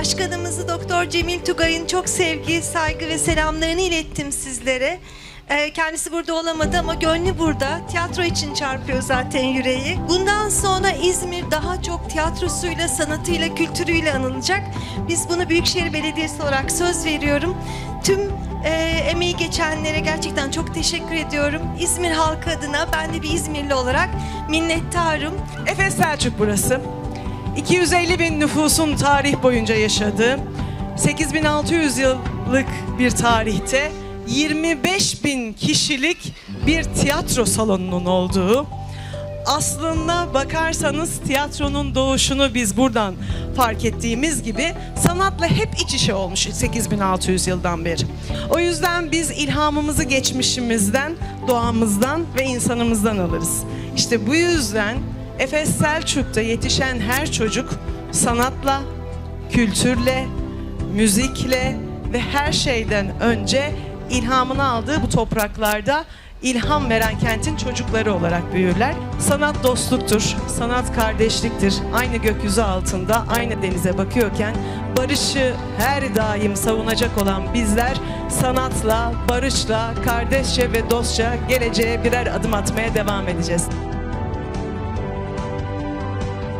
Başkanımızı Doktor Cemil Tugay'ın çok sevgi, saygı ve selamlarını ilettim sizlere. Ee, Kendisi burada olamadı ama gönlü burada. Tiyatro için çarpıyor zaten yüreği. Bundan sonra İzmir daha çok tiyatrosuyla, sanatıyla, kültürüyle anılacak. Biz bunu Büyükşehir Belediyesi olarak söz veriyorum. Tüm e, emeği geçenlere gerçekten çok teşekkür ediyorum. İzmir halkı adına ben de bir İzmirli olarak minnettarım. Efes Selçuk burası. 250 bin nüfusun tarih boyunca yaşadığı, 8600 yıllık bir tarihte 25 bin kişilik bir tiyatro salonunun olduğu, aslında bakarsanız tiyatronun doğuşunu biz buradan fark ettiğimiz gibi sanatla hep iç içe olmuş 8600 yıldan beri. O yüzden biz ilhamımızı geçmişimizden, doğamızdan ve insanımızdan alırız. İşte bu yüzden Efes Selçuk'ta yetişen her çocuk sanatla, kültürle, müzikle ve her şeyden önce ilhamını aldığı bu topraklarda ilham veren kentin çocukları olarak büyürler. Sanat dostluktur, sanat kardeşliktir. Aynı gökyüzü altında, aynı denize bakıyorken barışı her daim savunacak olan bizler sanatla, barışla, kardeşçe ve dostça geleceğe birer adım atmaya devam edeceğiz.